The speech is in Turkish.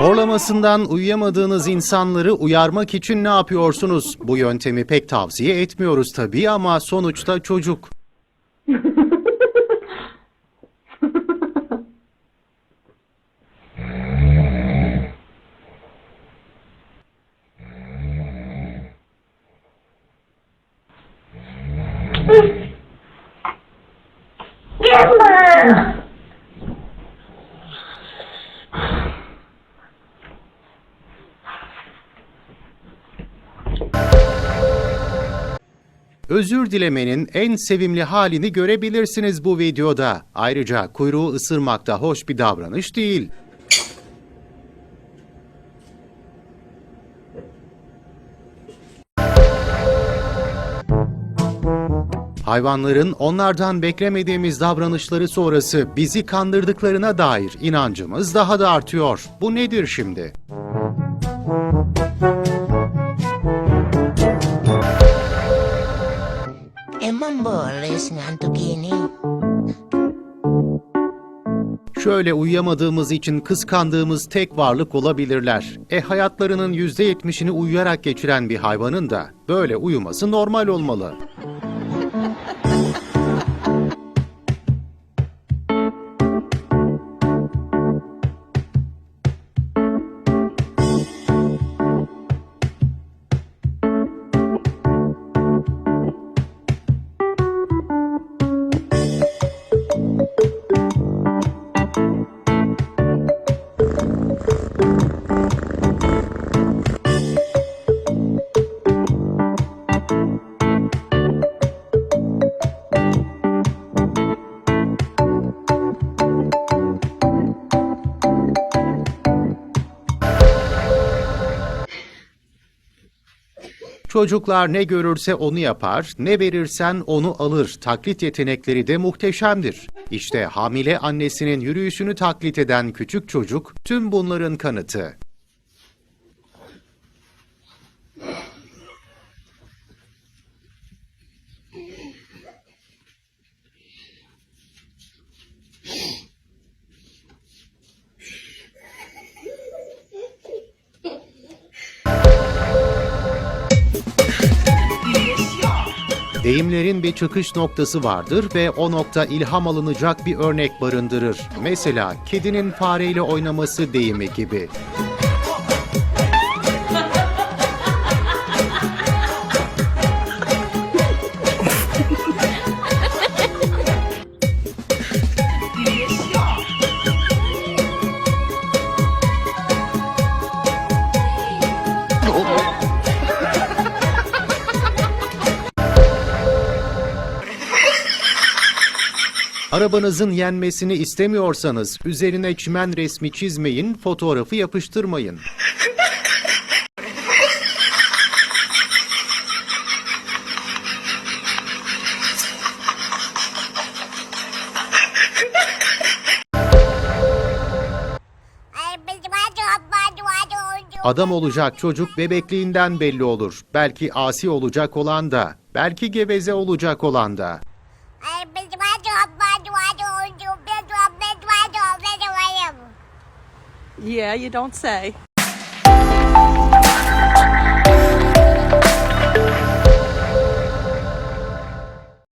Ağlamasından uyuyamadığınız insanları uyarmak için ne yapıyorsunuz? Bu yöntemi pek tavsiye etmiyoruz tabii ama sonuçta çocuk. Özür dilemenin en sevimli halini görebilirsiniz bu videoda. Ayrıca kuyruğu ısırmak da hoş bir davranış değil. Hayvanların onlardan beklemediğimiz davranışları sonrası bizi kandırdıklarına dair inancımız daha da artıyor. Bu nedir şimdi? Ngantuk gini? Şöyle uyuyamadığımız için kıskandığımız tek varlık olabilirler. E hayatlarının %70'ini uyuyarak geçiren bir hayvanın da böyle uyuması normal olmalı. Çocuklar ne görürse onu yapar, ne verirsen onu alır. Taklit yetenekleri de muhteşemdir. İşte hamile annesinin yürüyüşünü taklit eden küçük çocuk tüm bunların kanıtı. Deyimlerin bir çıkış noktası vardır ve o nokta ilham alınacak bir örnek barındırır. Mesela kedinin fareyle oynaması deyimi gibi. Arabanızın yenmesini istemiyorsanız üzerine çimen resmi çizmeyin, fotoğrafı yapıştırmayın. Adam olacak çocuk bebekliğinden belli olur. Belki asi olacak olan da, belki geveze olacak olan da. Yeah, you don't say.